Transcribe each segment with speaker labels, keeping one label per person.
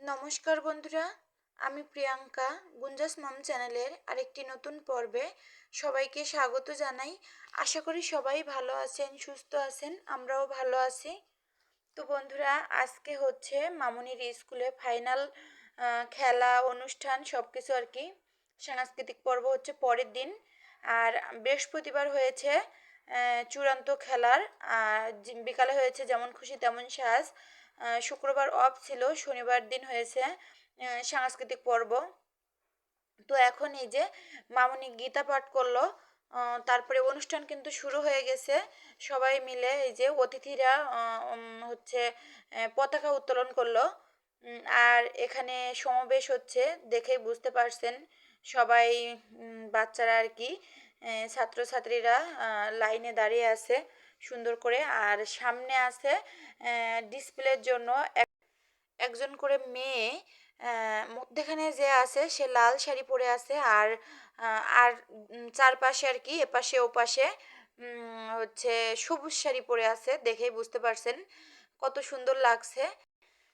Speaker 1: নমস্কার বন্ধুরা, আমি প্রিয়াঙ্কা, গুঞ্জাস মম চ্যানেলের আরেকটি নতুন পর্বে সবাইকে স্বাগত জানাই। আশা করি সবাই ভালো আছেন, সুস্থ আছেন, আমরাও ভালো আছি। তো বন্ধুরা, আজকে হচ্ছে মামুনির স্কুলে ফাইনাল খেলা, অনুষ্ঠান সব কিছু আর কি। সাংস্কৃতিক পর্ব হচ্ছে পরের দিন। আর বৃহস্পতিবার হয়েছে চূড়ান্ত খেলার। আর বিকালে হয়েছে যেমন খুশি তেমন সাজ। শুক্রবার অফ ছিল, শনিবার দিন হয়েছে সাংস্কৃতিক পর্ব। তো এখন এই যে মামনি গীতা পাঠ করল তারপরে অনুষ্ঠান কিন্তু শুরু হয়ে গেছে। সবাই মিলে এই যে অতিথিরা হচ্ছে পতাকা উত্তোলন করল। আর এখানে সমাবেশ হচ্ছে দেখেই বুঝতে পারছেন সবাই বাচ্চারা আর কি ছাত্রছাত্রীরা লাইনে দাঁড়িয়ে আছে। সুন্দর করে। আর সামনে আছে ডিসপ্লের জন্য একজন করে মেয়ে মধ্যেখানে যে আছে সে লাল শাড়ি পরে আছে। আর আর চারপাশে আর কি, এপাশে ওপাশে হচ্ছে সবুজ শাড়ি পরে আছে, দেখেই বুঝতে পারছেন কত সুন্দর লাগছে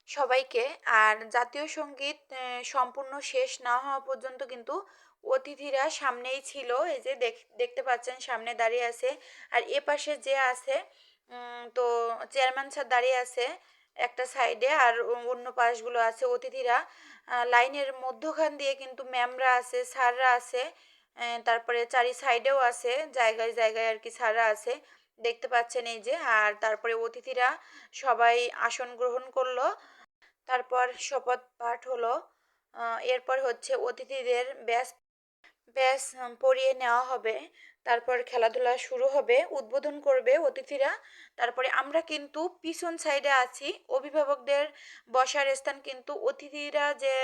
Speaker 1: সবাইকে। আর জাতীয় সংগীত সম্পূর্ণ শেষ না হওয়া পর্যন্ত কিন্তু অতিথিরা সামনেই ছিল, এই যে দেখ- দেখতে পাচ্ছেন সামনে দাঁড়িয়ে আছে। আর এ পাশে যে আছে তো চেয়ারম্যান স্যার দাঁড়িয়ে আছে একটা সাইডে, আর অন্য পাশগুলো আছে অতিথিরা। লাইনের মধ্যখান দিয়ে কিন্তু ম্যামরা আছে, স্যাররা আছে তারপরে চারি সাইডেও আছে, জায়গায় জায়গায় আর কি স্যাররা আছে, দেখতে পাচ্ছেন এই যে। আর তারপরে অতিথিরা সবাই আসন গ্রহণ করল, তারপর শপথ পাঠ হলো। এরপর হচ্ছে অতিথিদের ব্যাস ব্যাস পরিয়ে নেওয়া হবে। তারপর খেলাধুলা শুরু হবে, উদ্বোধন করবে অতিথিরা। তারপরে আমরা কিন্তু পিছন সাইডে আছি। অভিভাবকদের বসার স্থান কিন্তু অতিথিরা যে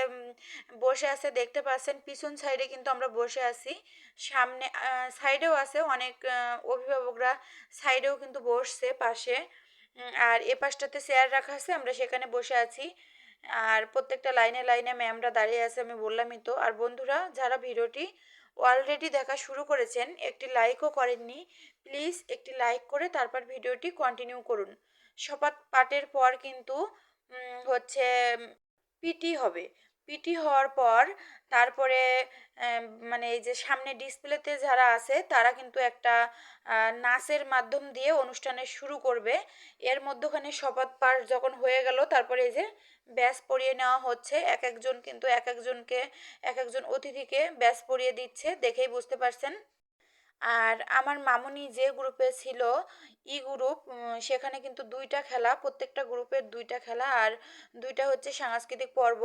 Speaker 1: বসে আছে দেখতে পাচ্ছেন, পিছন সাইডে কিন্তু আমরা বসে আছি। সামনে সাইডেও আছে অনেক অভিভাবকরা সাইডেও কিন্তু বসছে পাশে। আর এ পাশটাতে চেয়ার রাখা আছে, আমরা সেখানে বসে আছি। আর প্রত্যেকটা লাইনে লাইনে ম্যামরা দাঁড়িয়ে আছে, আমি বললামই তো। আর বন্ধুরা, যারা ভিডিওটি অলরেডি দেখা শুরু করেছেন, একটি লাইকও করেননি প্লিজ একটি লাইক করে তারপর ভিডিওটি কন্টিনিউ করুন। সপাত পাটের পর কিন্তু হচ্ছে পিটি হবে। পিটি হওয়ার পর তারপরে মানে এই যে সামনে ডিসপ্লেতে যারা আছে, তারা কিন্তু একটা নাচের মাধ্যম দিয়ে অনুষ্ঠানের শুরু করবে। এর মধ্যখানে শপথ পাঠ যখন হয়ে গেল, তারপরে এই যে ব্যাস পরিয়ে নেওয়া হচ্ছে। এক একজন কিন্তু এক একজনকে, এক একজন অতিথিকে ব্যাস পরিয়ে দিচ্ছে, দেখেই বুঝতে পারছেন। আর আমার মামুনি যে গ্রুপে ছিল, ই গ্রুপ সেখানে কিন্তু দুইটা খেলা, প্রত্যেকটা গ্রুপের দুইটা খেলা। আর দুইটা হচ্ছে সাংস্কৃতিক পর্ব।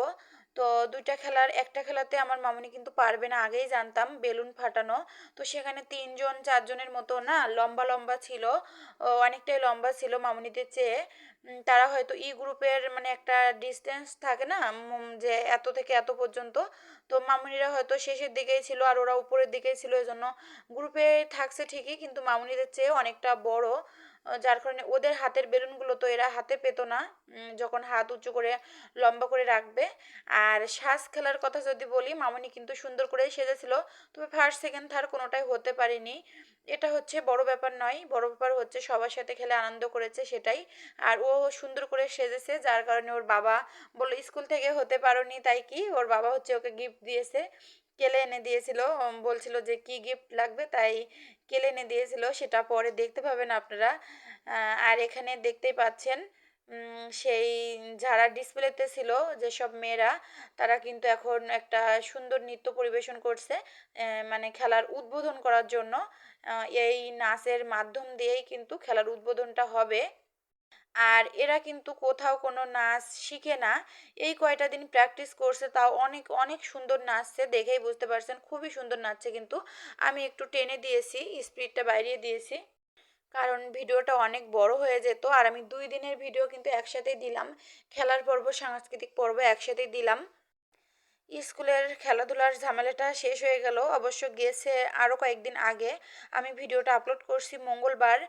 Speaker 1: তো দুইটা খেলার, একটা খেলাতে আমার মামুনি কিন্তু পারবে না, আগেই জানতাম বেলুন ফাটানো। তো সেখানে তিনজন, চারজনের মতো না লম্বা লম্বা ছিল অনেকটাই লম্বা ছিল মামুনিদের চেয়ে। তারা হয়তো ই গ্রুপের মানে একটা ডিস্টেন্স থাকে না যে এত থেকে এত পর্যন্ত। তো মামুনিরা হয়তো শেষের দিকেই ছিল আর ওরা উপরের দিকেই ছিল এই জন্য গ্রুপে থাকছে ঠিকই, কিন্তু মামুনিদের চেয়ে অনেকটা বড়। যার কারণে ওদের হাতের বেলুনগুলো তো এরা হাতে পেতো না যখন হাত উঁচু করে, লম্বা করে রাখবে। আর শ্বাস খেলার কথা যদি বলি, মামনি কিন্তু সুন্দর করেই সেজেছিল, তবে ফার্স্ট সেকেন্ড থার্ড কোনোটাই হতে পারেনি। এটা হচ্ছে বড় ব্যাপার নয়, বড় ব্যাপার হচ্ছে সবার সাথে খেলে আনন্দ করেছে সেটাই। আর ও সুন্দর করে সেজেছে, যার কারণে ওর বাবা বলল, স্কুল থেকে হতে পারোনি, তাই কি? ওর বাবা হচ্ছে ওকে গিফট দিয়েছে। কেলে এনে দিয়েছিল বলছিল যে কি গিফট লাগবে, তাই কেলে এনে দিয়েছিল, সেটা পরে দেখতে পাবেন আপনারা। আর এখানে দেখতেই পাচ্ছেন সেই যারা ডিসপ্লেতে ছিল যেসব মেয়েরা, তারা কিন্তু এখন একটা সুন্দর নৃত্য পরিবেশন করছে মানে খেলার উদ্বোধন করার জন্য। এই নাচের মাধ্যম দিয়েই কিন্তু খেলার উদ্বোধনটা হবে। আর এরা কিন্তু কোথাও কোনো নাচ শিখে না। এই কয়টা দিন প্র্যাকটিস করছে তাও অনেক অনেক সুন্দর নাচছে, দেখেই বুঝতে পারছেন, খুবই সুন্দর নাচছে কিন্তু। আমি একটু টেনে দিয়েছি স্পিডটা বাড়িয়ে দিয়েছি। কারণ ভিডিওটা অনেক বড় হয়ে যেত আর আমি দুই দিনের ভিডিও কিন্তু একসাথেই দিলাম। খেলার পর্ব, সাংস্কৃতিক পর্ব একসাথেই দিলাম। স্কুলের খেলাধুলার ঝামেলাটা শেষ হয়ে গেল, অবশ্য গেছে আরও কয়েকদিন আগে। আমি ভিডিওটা আপলোড করছি মঙ্গলবার।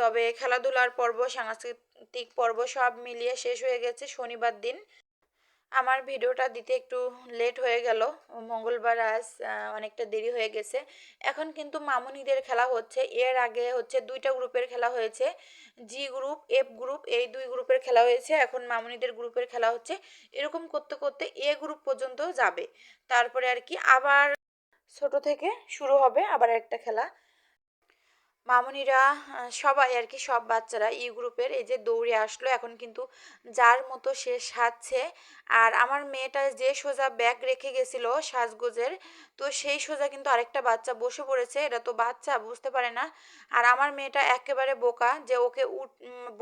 Speaker 1: তবে খেলাধুলার পর্ব, সাংস্কৃতিক পর্ব সব মিলিয়ে শেষ হয়ে গেছে শনিবার দিন। আমার ভিডিওটা দিতে একটু লেট হয়ে গেল। মঙ্গলবার আজ অনেকটা দেরি হয়ে গেছে। এখন কিন্তু মামুনিদের খেলা হচ্ছে। এর আগে হচ্ছে দুইটা গ্রুপের খেলা হয়েছে। জি গ্রুপ এফ গ্রুপ এই দুই গ্রুপের খেলা হয়েছে। এখন মামুনিদের গ্রুপের খেলা হচ্ছে। এরকম করতে করতে এ গ্রুপ পর্যন্ত যাবে। তারপরে আর কি আবার ছোট থেকে শুরু হবে আবার একটা খেলা। মামুনিরা সবাই আর কি, সব বাচ্চারা ই গ্রুপের এই যে দৌড়ে আসলো। এখন কিন্তু যার মতো সে সাজছে। আর আমার মেয়েটা যে সোজা ব্যাগ রেখে গেছিল সাজগোজের, তো সেই সোজা কিন্তু আরেকটা বাচ্চা বসে পড়েছে। এটা তো বাচ্চা, বুঝতে পারে না। আর আমার মেয়েটা একেবারে বোকা যে ওকে উঠ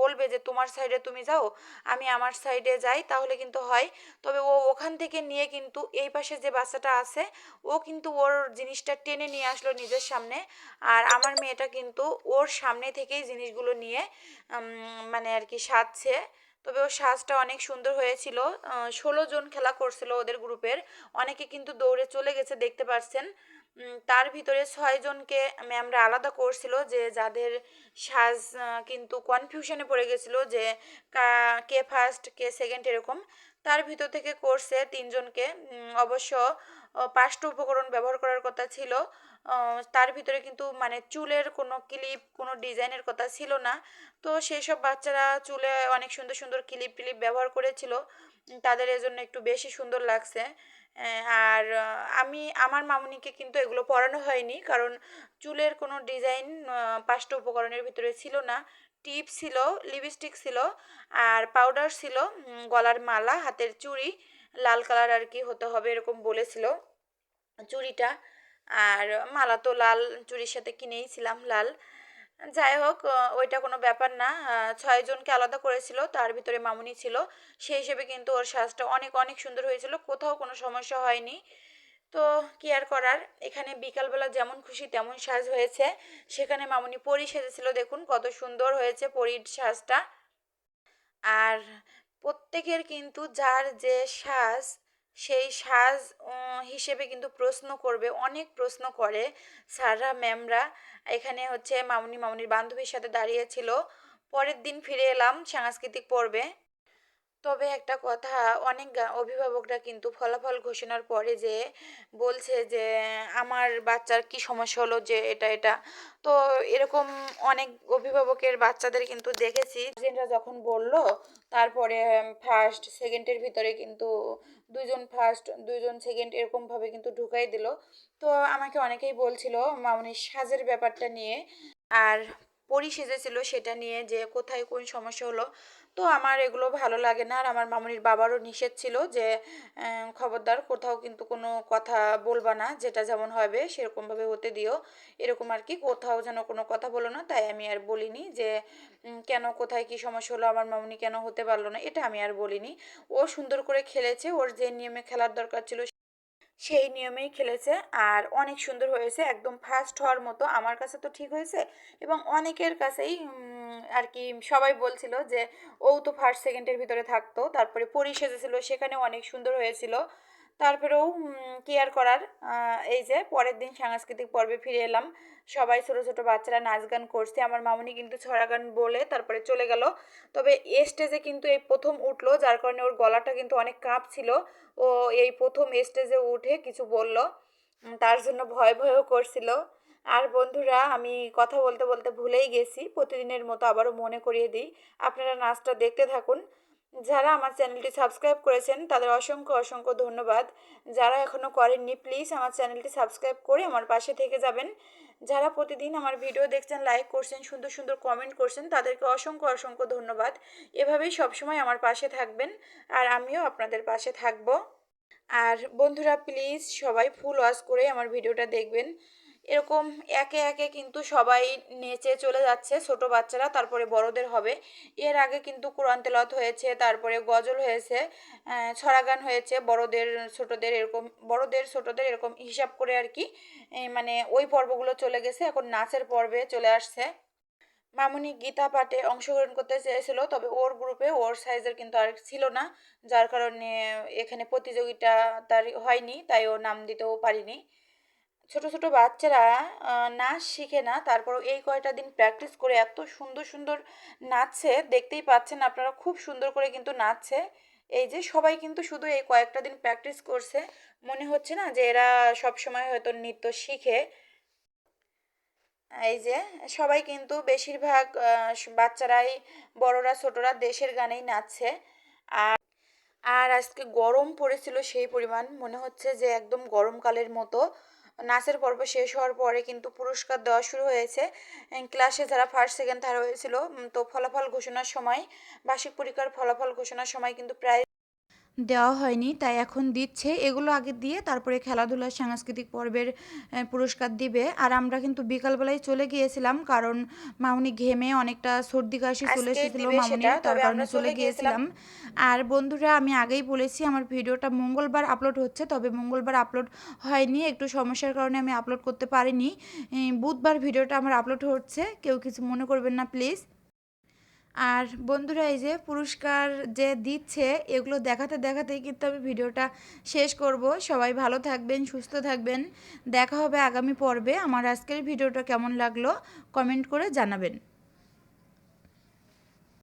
Speaker 1: বলবে যে, তোমার সাইডে তুমি যাও, আমি আমার সাইডে যাই। তাহলে কিন্তু হয়। তবে ও ওখান থেকে নিয়ে কিন্তু এই পাশে যে বাচ্চাটা আছে, ও কিন্তু ওর জিনিসটা টেনে নিয়ে আসলো নিজের সামনে। আর আমার মেয়েটা কিন্তু ওর সামনে থেকেই জিনিসগুলো নিয়ে মানে আর কি সাজছে। তবে ওর সাজটা অনেক সুন্দর হয়েছিল। ষোলো জন খেলা করছিল ওদের গ্রুপের। অনেকে কিন্তু দৌড়ে চলে গেছে, দেখতে পাচ্ছেন তার ভিতরে ছয়জনকে ম্যামরা আলাদা করছিল যে যাদের সাজ কিন্তু কনফিউশনে পড়ে গেছিল যে কে ফার্স্ট কে সেকেন্ড এরকম। তার ভিতর থেকে করছে তিনজনকে অবশ্য পাঁচটা উপকরণ ব্যবহার করার কথা ছিল। তার ভিতরে কিন্তু মানে চুলের কোনো ক্লিপ কোনো ডিজাইনের কথা ছিল না। তো সেই সব বাচ্চারা চুলে অনেক সুন্দর সুন্দর ক্লিপ টিলিপ ব্যবহার করেছিল। তাদের এজন্য একটু বেশি সুন্দর লাগছে। আর আমি, আমার মামুনিকে কিন্তু এগুলো পরানো হয়নি কারণ চুলের কোনো ডিজাইন পাঁচটা উপকরণের ভিতরে ছিল না। টিপ ছিল লিপস্টিক ছিল, আর পাউডার ছিল গলার মালা, হাতের চুড়ি, লাল কালার আর কি হতে হবে এরকম বলেছিল। চুড়িটা আর মালা তো লাল চুড়ির সাথে কিনেইছিলাম লাল। যাই হোক ওইটা কোনো ব্যাপার না। ছয়জনকে আলাদা করেছিল, তার ভিতরে মামুনি ছিল। সেই হিসেবে কিন্তু ওর সাজটা অনেক অনেক সুন্দর হয়েছিল। কোথাও কোনো সমস্যা হয়নি। তো কি আর করার? এখানে বিকালবেলা যেমন খুশি তেমন সাজ হয়েছে। সেখানে মামুনি পরি সেজেছিল, দেখুন কত সুন্দর হয়েছে পরির সাজটা। আর প্রত্যেকের কিন্তু যার যে সাজ সেই সাজ হিসেবে কিন্তু প্রশ্ন করবে, অনেক প্রশ্ন করে। স্যাররা ম্যামরা এখানে হচ্ছে মামুনি মামনির বান্ধবীর সাথে দাঁড়িয়েছিল পরের দিন ফিরে এলাম সাংস্কৃতিক পর্বে। তবে একটা কথা, অনেক অভিভাবকরা কিন্তু ফলাফল ঘোষণার পরে যে বলছে যে, আমার বাচ্চার কি সমস্যা হলো যে এটা এটা? তো এরকম অনেক অভিভাবকের বাচ্চাদের কিন্তু দেখেছি। গার্জেনরা যখন বলল, তারপরে ফার্স্ট সেকেন্ডের ভিতরে কিন্তু দুইজন ফার্স্ট দুজন সেকেন্ড এরকমভাবে কিন্তু ঢুকাই দিল। তো আমাকে অনেকেই বলছিল মামনির সাজের ব্যাপারটা নিয়ে আর পরি সেজেছিল সেটা নিয়ে যে কোথায় কোন সমস্যা হলো? তো আমার এগুলো ভালো লাগে না। আর আমার মামুনির বাবারও নিষেধ ছিল যে খবরদার কোথাও কিন্তু কোনো কথা বলবা না, যেটা যেমন হবে সেরকমভাবে হতে দিও। এরকম আর কি, কোথাও যেন কোনো কথা বলো না, তাই আমি আর বলিনি যে কেন, কোথায় কি সমস্যা হলো, আমার মামুনি কেন হতে পারল না, এটা আমি আর বলিনি। ও সুন্দর করে খেলেছে, ওর যে নিয়মে খেলার দরকার ছিল সেই নিয়মেই খেলেছে। আর অনেক সুন্দর হয়েছে, একদম ফার্স্ট হওয়ার মতো। আমার কাছে তো ঠিক হয়েছে। এবং অনেকের কাছেই আর কি সবাই বলছিল যে, ও তো ফার্স্ট সেকেন্ডের ভিতরে থাকতো। তারপরে পরি সেজেছিল সেখানে অনেক সুন্দর হয়েছিল। তারপরেও কি আর করার এই যে পরের দিন সাংস্কৃতিক পর্বে ফিরে এলাম। সবাই ছোটো ছোটো বাচ্চারা নাচ গান করছে। আমার মামুনি কিন্তু ছড়া গান বলে তারপরে চলে গেল। তবে এ স্টেজে কিন্তু এই প্রথম উঠল, যার কারণে ওর গলাটা কিন্তু অনেক কাঁপছিল। ও এই প্রথম স্টেজে উঠে কিছু বলল। তার জন্য ভয়, ভয়ও করছিল। আর বন্ধুরা, আমি কথা বলতে বলতে ভুলেই গেছি। প্রতিদিনের মতো আবারও মনে করিয়ে দিই। আপনারা নাচটা দেখতে থাকুন। যারা আমার চ্যানেলটি সাবস্ক্রাইব করেছেন, তাদের অসংখ্য অসংখ্য ধন্যবাদ। যারা এখনও করেননি প্লিজ আমার চ্যানেলটি সাবস্ক্রাইব করে আমার পাশে থেকে যাবেন। যারা প্রতিদিন আমার ভিডিও দেখছেন লাইক করছেন, সুন্দর সুন্দর কমেন্ট করছেন, তাদেরকে অসংখ্য অসংখ্য ধন্যবাদ। এভাবেই সবসময় আমার পাশে থাকবেন আর আমিও আপনাদের পাশে থাকব। আর বন্ধুরা প্লিজ সবাই ফুল ওয়াশ করে আমার ভিডিওটা দেখবেন। এরকম একে একে কিন্তু সবাই নেচে চলে যাচ্ছে ছোট বাচ্চারা তারপরে বড়দের হবে। এর আগে কিন্তু কোরআন তেলত হয়েছে তারপরে গজল হয়েছে আহ, ছড়া গান হয়েছে বড়দের ছোটদের এরকম বড়দের ছোটদের এরকম হিসাব করে আর কি মানে ওই পর্বগুলো চলে গেছে। এখন নাচের পর্বে চলে আসছে। মামুনি গীতা পাঠে অংশগ্রহণ করতে চেয়েছিল তবে ওর গ্রুপে ওর সাইজের কিন্তু আর ছিল না যার কারণে এখানে প্রতিযোগিতা তার হয়নি তাই ও নাম দিতেও পারিনি। ছোট ছোট বাচ্চারা নাচ শিখে না তারপর এই কয়টা দিন প্র্যাকটিস করে এত সুন্দর সুন্দর নাচছে, দেখতেই পাচ্ছেন আপনারা খুব সুন্দর করে কিন্তু নাচছে। এই যে সবাই কিন্তু শুধু এই কয়েকটা দিন প্র্যাকটিস করছে, মনে হচ্ছে না যে এরা সব সময় হয়তো নৃত্য শিখে। এই যে সবাই কিন্তু বেশিরভাগ বাচ্চারাই বড়রা, ছোটরা দেশের গানেই নাচছে। আর আর আজকে গরম পড়েছিল সেই পরিমাণ, মনে হচ্ছে যে একদম গরমকালের মতো। নাচের পর্ব শেষ হওয়ার পরে কিন্তু পুরস্কার দেওয়া শুরু হয়েছে। ক্লাসে যারা ফার্স্ট সেকেন্ড থার্ড হয়েছিল তো ফলাফল ঘোষণার সময়, বার্ষিক পরীক্ষার ফলাফল ঘোষণার সময় কিন্তু প্রায় দেওয়া হয়নি তাই এখন দিচ্ছে। এগুলো আগে দিয়ে তারপরে খেলাধুলার সাংস্কৃতিক পর্বের পুরস্কার দিবে। আর আমরা কিন্তু বিকালবেলায় চলে গিয়েছিলাম কারণ মামুনি ঘেমে অনেকটা সর্দি কাশি চলে এসেছিল মামুনি তার কারণে চলে গিয়েছিলাম। আর বন্ধুরা আমি আগেই বলেছি আমার ভিডিওটা মঙ্গলবার আপলোড হচ্ছে তবে মঙ্গলবার আপলোড হয়নি। একটু সমস্যার কারণে আমি আপলোড করতে পারিনি। বুধবার ভিডিওটা আমার আপলোড হচ্ছে কেউ কিছু মনে করবেন না প্লিজ। আর বন্ধুরা এই যে পুরস্কার যে দিচ্ছে, এগুলো দেখাতে দেখাতেই কিন্তু আমি ভিডিওটা শেষ করব। সবাই ভালো থাকবেন, সুস্থ থাকবেন। দেখা হবে আগামী পর্বে। আমার আজকের ভিডিওটা কেমন লাগল, কমেন্ট করে জানাবেন।